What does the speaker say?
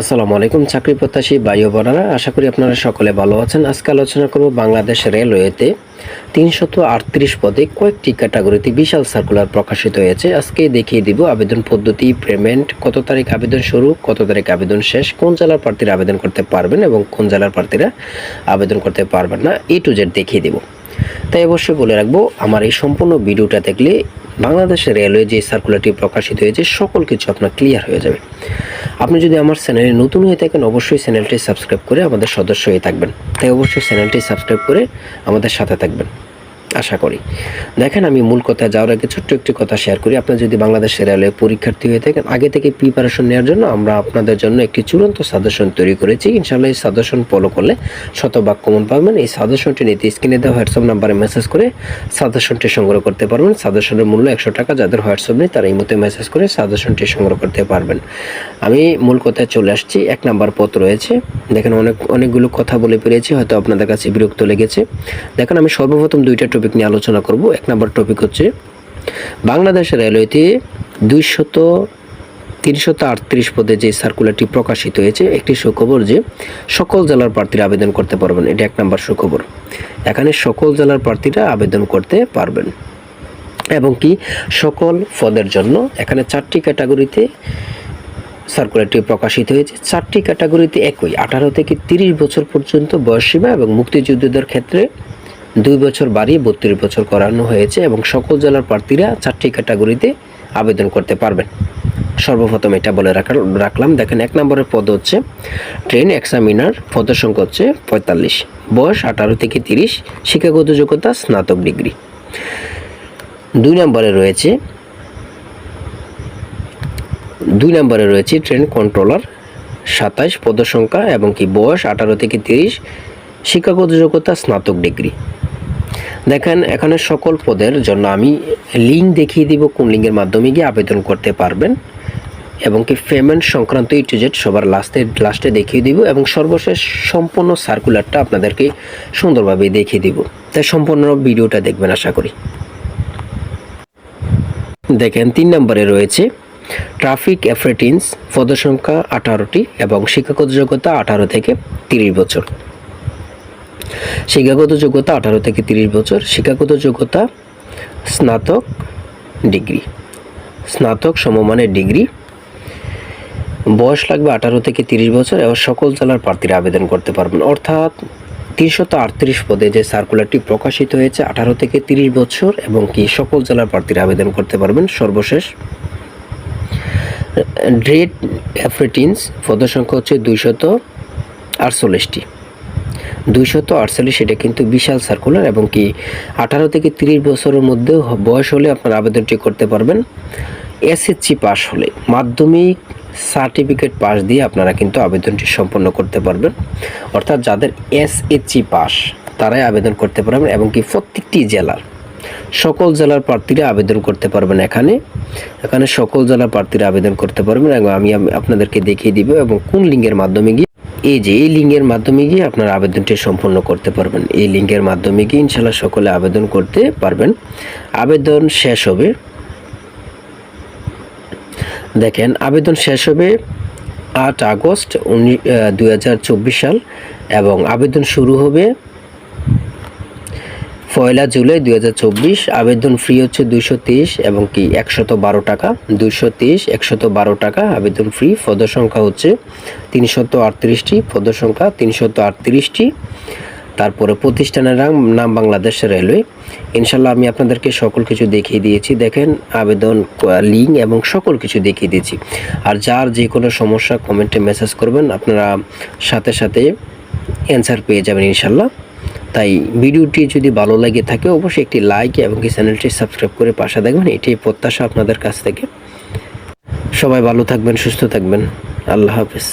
আসসালামু আলাইকুম, চাকরি প্রত্যাশী বায়ু বনারা। আশা করি আপনারা সকলে ভালো আছেন। আজকে আলোচনা করব বাংলাদেশ রেলওয়েতে তিনশত আটত্রিশ পদে কয়েকটি ক্যাটাগরিতে বিশাল সার্কুলার প্রকাশিত হয়েছে। আজকে দেখিয়ে দিব আবেদন পদ্ধতি, পেমেন্ট, কত তারিখ আবেদন শুরু, কত তারিখ আবেদন শেষ, কোন জেলার প্রার্থীরা আবেদন করতে পারবেন এবং কোন জেলার প্রার্থীরা আবেদন করতে পারবেন না, এ টু জেড দেখিয়ে দিব। তাই অবশ্যই বলে রাখব, আমার এই সম্পূর্ণ ভিডিওটা দেখলে বাংলাদেশের রেলওয়ে যে সার্কুলারটি প্রকাশিত হয়েছে, সকল কিছু আপনার ক্লিয়ার হয়ে যাবে। আপনি যদি আমার চ্যানেলে নতুন হয়ে থাকেন, অবশ্যই চ্যানেলটি সাবস্ক্রাইব করে আমাদের সদস্য হয়ে থাকবেন। তাই অবশ্যই চ্যানেলটি সাবস্ক্রাইব করে আমাদের সাথে থাকবেন। আশা করি। দেখেন আমি মূল কথা যাওয়ার আগে ছোট্ট একটি কথা শেয়ার করি। আপনার যদি বাংলাদেশ রেলওয়ে পরীক্ষার্থী হয়ে থাকেন, আগে থেকে প্রিপারেশন নেওয়ার জন্য আমরা আপনাদের জন্য একটি চূড়ান্ত সাজেশন তৈরি করেছি। ইনশাল্লাহ এই সাজেশন ফলো করলে শতভাগ কমন পাবেন। এই সাজেশনটি নিতে স্ক্রিনে দেওয়া হোয়াটসঅ্যাপ নাম্বারে মেসেজ করে সাজেশনটি সংগ্রহ করতে পারবেন। সাজেশনের মূল্য একশো টাকা, যাদের হোয়াটসঅ্যাপ নেই তারা এই মতো মেসেজ করে সাজেশনটি সংগ্রহ করতে পারবেন। আমি মূল কথায় চলে আসছি। এক নাম্বার পথ রয়েছে। দেখেন অনেক, অনেকগুলো কথা বলে পেরেছি হয়তো আপনাদের কাছে বিরক্ত লেগেছে। দেখেন আমি সর্বপ্রথম দুইটা টপিক নিয়ে আলোচনা করব। এক নম্বর টপিক হচ্ছে বাংলাদেশ রেলওয়েতে দুইশত তিনশত আটত্রিশ পদে যে সার্কুলারটি প্রকাশিত হয়েছে, একটি সুখবর যে সকল জেলার প্রার্থীরা আবেদন করতে পারবেন। এটা এক নম্বর সুখবর। এখানে সকল জেলার প্রার্থীরা আবেদন করতে পারবেন। এবং কি সকল পদের জন্য এখানে চারটি ক্যাটাগরিতে সার্কুলারটি প্রকাশিত হয়েছে। চারটি ক্যাটাগরিতে একই, আঠারো থেকে তিরিশ বছর পর্যন্ত বয়সসীমা এবং মুক্তিযুদ্ধদের ক্ষেত্রে দুই বছর বাড়িয়ে বত্রিশ বছর করানো হয়েছে এবং সকল জেলার প্রার্থীরা চারটি ক্যাটাগরিতে আবেদন করতে পারবেন। সর্বপ্রথম এটা বলে রাখলাম। দেখেন, এক নম্বরের পদ হচ্ছে ট্রেন এক্সামিনার, পদের সংখ্যা হচ্ছে পঁয়তাল্লিশ। বয়স আঠারো থেকে তিরিশ, শিক্ষাগত যোগ্যতা, স্নাতক ডিগ্রি। দুই নম্বরে রয়েছে দুই নম্বরে রয়েছে ট্রেন কন্ট্রোলার, সাতাইশ পদসংখ্যা এবং কি বয়স আঠারো থেকে তিরিশ, শিক্ষাগত যোগ্যতা, স্নাতক ডিগ্রি। দেখেন, এখানে সকল পদের জন্য আমি লিঙ্ক দেখিয়ে দিব কোন লিঙ্কের মাধ্যমে গিয়ে আবেদন করতে পারবেন এবং কি পেমেন্ট সংক্রান্ত ই টু জেড সবার লাস্টে লাস্টে দেখিয়ে দিব এবং সর্বশেষ সম্পূর্ণ সার্কুলারটা আপনাদেরকে সুন্দরভাবে দেখিয়ে দিব। তাই সম্পূর্ণ ভিডিওটা দেখবেন, আশা করি। দেখেন, তিন নম্বরে রয়েছে ট্রাফিক অ্যাফ্রেটিন্স পদসংখ্যা আঠারোটি এবং শিক্ষাগত যোগ্যতা আঠারো থেকে তিরিশ বছর। শিক্ষাগত যোগ্যতা আঠারো থেকে তিরিশ বছর, শিক্ষাগত যোগ্যতা স্নাতক ডিগ্রি। স্নাতক সমমানের ডিগ্রি। বয়স লাগবে আঠারো থেকে তিরিশ বছর এবং সকল জেলার প্রার্থীরা আবেদন করতে পারবেন। অর্থাৎ তিনশত আটত্রিশ পদে যে সার্কুলারটি প্রকাশিত হয়েছে, আঠারো থেকে তিরিশ বছর এবং কি সকল জেলার প্রার্থীরা আবেদন করতে পারবেন। সর্বশেষ, ড্রেড অ্যাফ্রেটিন্স পদসংখ্যা হচ্ছে দুইশত আটচল্লিশটি। দুইশত আটচল্লিশ, এটা কিন্তু বিশাল সার্কুলার এবং কি আঠারো থেকে তিরিশ বছরের মধ্যে বয়স হলে আপনার আবেদনটি করতে পারবেন। এসএসসি পাস হলে মাধ্যমিক সার্টিফিকেট পাস দিয়ে আপনারা কিন্তু আবেদনটি সম্পন্ন করতে পারবেন। অর্থাৎ যাদের এসএসসি পাস, তারাই আবেদন করতে পারবেন এবং কি প্রত্যেকটি জেলার, সকল জেলার প্রার্থীরা আবেদন করতে পারবেন এখানে। এখানে সকল জেলার প্রার্থীরা আবেদন করতে পারবেন এবং আমি আপনাদেরকে দেখিয়ে দিব এবং কোন লিঙ্কের মাধ্যমে গিয়ে এই যে, এই লিঙ্কের মাধ্যমে গিয়ে আপনার আবেদনটি সম্পূর্ণ করতে পারবেন। এই লিঙ্কের মাধ্যমে গিয়ে ইনশাল্লাহ সকলে আবেদন করতে পারবেন। আবেদন শেষ হবে। দেখেন, আবেদন শেষ হবে আট আগস্ট উনি সাল এবং আবেদন শুরু হবে পয়লা জুলাই দু হাজার চব্বিশ, আবেদন ফ্রি হচ্ছে দুইশো তেইশ এবং কি একশত বারো টাকা। দুইশো তেইশ একশত বারো টাকা, আবেদন ফ্রি পদ সংখ্যা হচ্ছে তিনশত আটত্রিশটি পদ সংখ্যা তিনশত আটত্রিশটি। তারপরে প্রতিষ্ঠানের নাম নাম বাংলাদেশ রেলওয়ে। ইনশাল্লাহ আমি আপনাদেরকে সকল কিছু দেখিয়ে দিয়েছি। দেখেন, আবেদন, লিঙ্ক এবং সকল কিছু দেখিয়ে দিয়েছি। আর যার যে কোনো সমস্যা কমেন্টে মেসেজ করবেন, আপনারা সাথে সাথে অ্যান্সার পেয়ে যাবেন ইনশাল্লাহ তাই ভিডিওটি যদি ভালো লাগে থাকে, অবশ্যই একটি লাইক এবং কি চ্যানেলটি সাবস্ক্রাইব করে পাশে দেখবেন এটি প্রত্যাশা আপনাদের কাছ থেকে। সবাই ভালো থাকবেন, সুস্থ থাকবেন। আল্লাহ হাফেজ।